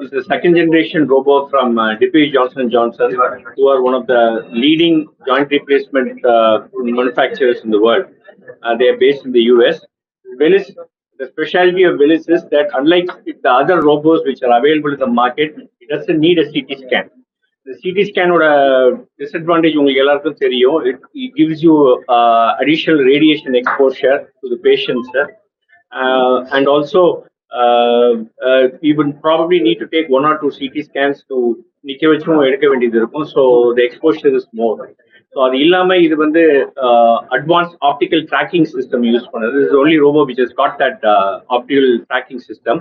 is a second generation robo from uh, DP Johnson Johnson, who are one of the leading joint replacement uh, manufacturers in the world. Uh, they are based in the US. Willis, the specialty of Willis is that unlike the other robos which are available in the market, it doesn't need a CT scan. The CT scan ஓட disadvantage உங்களுக்கு எல்லாருக்கும் தெரியும் it, it gives you uh, additional radiation exposure to the patients uh, and also uh, uh, Uh, uh, you would probably need to take one or two CT scans to நிக்க வச்சும் எடுக்க வேண்டியது இருக்கும். So the exposure is more so அது இல்லாம இது வந்து advance optical tracking system use பண்ணுது. Is only robo which is got that optical tracking system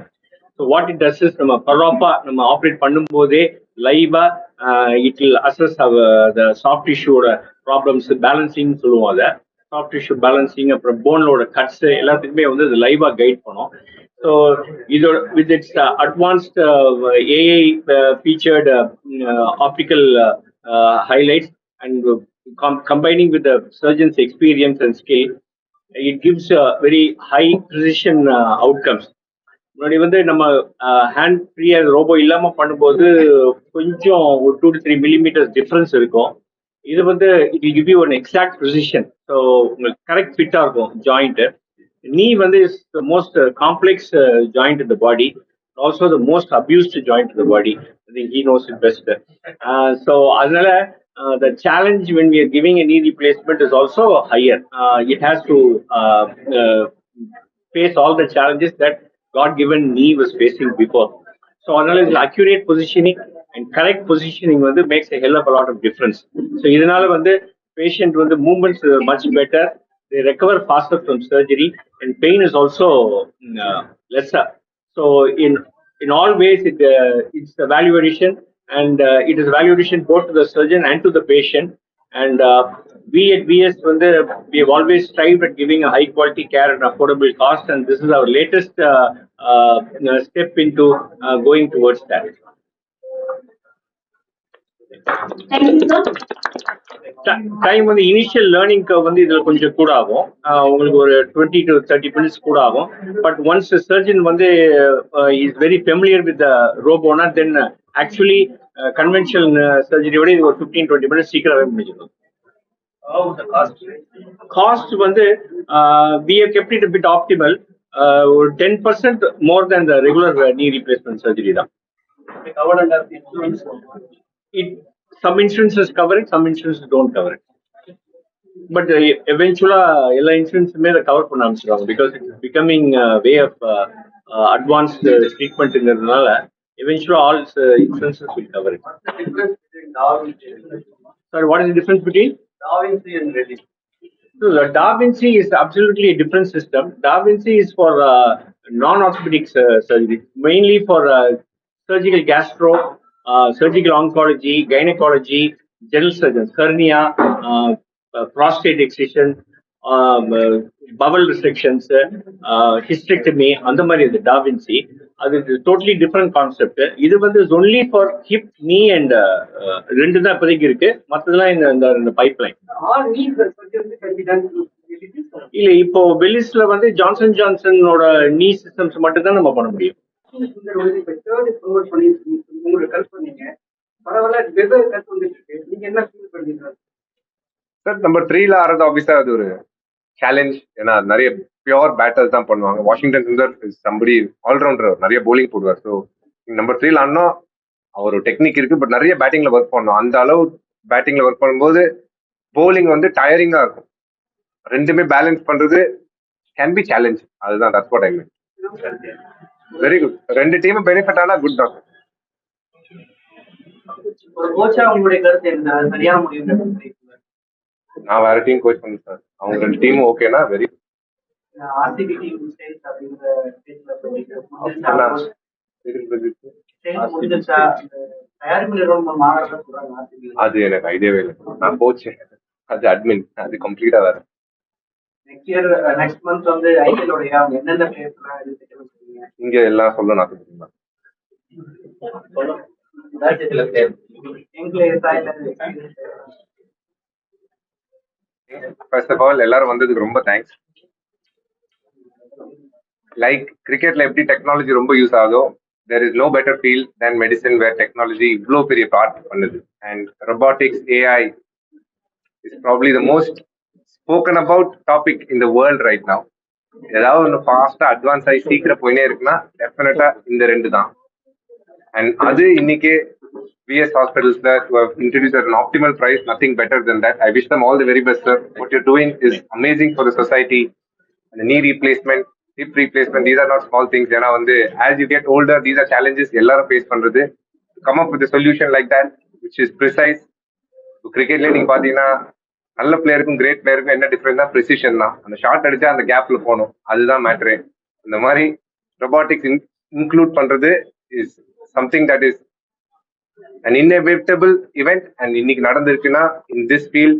so what it does is நம்ம பரோப்பா நம்ம ஆப்ரேட் பண்ணும்போதே லைவா it will assess the soft டிஷ்யூட problems balancing சொல்லுவோம் அதை. சாஃப்ட் டிஷ்யூ பேலன்சிங் அப்புறம் போனோட கட்ஸ் எல்லாத்துக்குமே வந்து இது லைவா கைட் பண்ணும். ஸோ இதோட with its advanced AI featured optical highlights and combining with the surgeon's experience and skill, it gives uh, very high precision uh, outcomes. முன்னாடி வந்து நம்ம ஹேண்ட் ஃப்ரீயா ரோபோ இல்லாம பண்ணும்போது கொஞ்சம் ஒரு two to three millimeters difference இருக்கும். இது வந்து it give you one exact position so உங்களுக்கு கரெக்ட் ஃபிட்டாக இருக்கும் joint நீ வந்து is the most complex joint in the body also the most abused joint in the body I think he knows it best so அதனால uh, the challenge when we are giving a knee replacement is also higher. Uh, it has to uh, uh, face all the challenges that God-given knee was facing before. So, analyze accurate positioning and correct positioning வந்து makes a hell of a lot of difference. So, இதனால வந்து patient வந்து movements are much better. they recover faster from surgery, and pain is also mm, uh, lesser. So in in all ways, it uh, it's a value addition, and uh, it is value addition both to the surgeon and to the patient. And uh, we at BS, we have always strived at giving a high quality care at affordable cost, and this is our latest uh, step into going towards that. Time வந்து initial learning வந்து இதுல கொஞ்சம் கூட ஆகும் உங்களுக்கு ஒரு twenty to thirty minutes கூட ஆகும் பட் ஒன்ஸ் சர்ஜன் வந்து இஸ் வெரி ஃபெமிலியர் வித் ரோபோனா தென் ஆக்சுவலி கன்வென்ஷனல் சர்ஜரியோட இது ஒரு ஃபிஃப்டீன் டுவெண்ட்டி மினிட்ஸ் சீக்கிரமே முடிஞ்சிடும். காஸ்ட் வந்து we have kept it bit optimal ஒரு ten percent more than the regular knee replacement surgery தான். it some insurances cover it, some insurances don't cover it. But uh, eventually, எல்லா இன்சூரன்ஸுமே அதை cover பண்ண ஆரம்பிச்சிருவாங்க because it's becoming way of advanced ட்ரீட்மெண்ட்ங்கிறதுனால eventually all uh, insurances will cover it. Sorry, what is the difference between? So the Da Vinci is absolutely a different system. Da Vinci is for uh, non-orthopedic uh, surgery, mainly for uh, surgical gastro, surgical surgical gynaecology general surgeon hernia prostate excision bowel restrictions excision, அந்த மாதிரி இது da Vinci அது totally different concept இது வந்து only for hip knee and ரெண்டு தான் இப்போதைக்கு இருக்கு. மற்றதெல்லாம் இந்த இந்த பைப் லைன் இல்ல இப்போ பெலிஸ்ல வந்து ஜான்சன் ஜான்சனோட நீ சிஸ்டம்ஸ் மட்டும் தான் நம்ம பண்ண முடியும். சார் நம்பர் த்ரீல ஆறது ஆஃபீஸா அது ஒரு சேலஞ்ச் ஏன்னா நிறைய பியோர் பேட்டர்ஸ் தான் பண்ணுவாங்க. வாஷிங்டன் சுந்தர் சம்படி ஆல்ரவுண்டர் நிறைய போலிங் போடுவார். ஸோ நம்பர் த்ரீல ஆனா அவர் டெக்னிக் இருக்கு. பட் நிறைய பேட்டிங்ல ஒர்க் பண்ணணும் அந்த அளவு பேட்டிங்ல ஒர்க் பண்ணும்போது போலிங் வந்து டயரிங்கா இருக்கும். ரெண்டுமே பேலன்ஸ் பண்றது கேன் பி சேலஞ்ச் அதுதான் that's what I mean very good ரெண்டு டீமும் பெனிஃபிட் ஆனா குட் தான். நான் வேற டீம் கோச் பண்ணேன் சார் அவங்க ரெண்டு டீமும் ஓகேனா வெரி RCB. அது எனக்கு ஐடியாவே இல்லை நான் கோச் அது அட்மின் அது கம்ப்ளீட்டா வேற. Year, uh, next month வந்து IPL உடைய அவங்க இங்க எல்லாம் சொல்ல நான் ஃபர்ஸ்ட் ஆஃப் ஆல் எல்லாரும் வந்ததுக்கு ரொம்ப தேங்க்ஸ் லைக் கிரிக்கெட்ல எப்படி டெக்னாலஜி ரொம்ப யூஸ் ஆகுதோ there is no better field than medicine where technology இவ்வளோ பெரிய பார்ட் பண்ணுது. And robotics AI is probably the most spoken about topic in the world right now ஏதாவது ஒண்ணு ஃபாஸ்டா அட்வான்ஸ் ஆகி சீக்கிரம் போயினே இருக்குன்னா டெஃபினட்டா இந்த ரெண்டு தான் அண்ட் அது இன்னைக்கு VS ஹாஸ்பிட்டல்ஸ்ல introduce an optimal price nothing better then that I wish them all the very best sir what you doing is amazing for the society அந்த knee replacement hip replacement these are not small things ஏன்னா வந்து as you get older these are challenges எல்லாரும் face பண்றது come up with solution like that which is precise கிரிக்கெட்ல நீங்க பாத்தீங்கன்னா நல்ல பிளேயருக்கும் great பிளேயருக்கும் என்ன டிஃபரன்ஸ் தான் ப்ரிசிஷன் தான். அந்த ஷாட் அடிச்சா அந்த கேப்ல போகணும். அதுதான் மேட்ரு இந்த மாதிரி ரொபாட்டிக்ஸ் இன்க்ளூட் பண்றது is something that is and inevitable event and இன்னைக்கு நடந்திருக்குன்னா in this field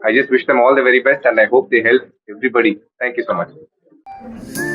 I just wish them all the very best and i hope they help everybody. Thank you much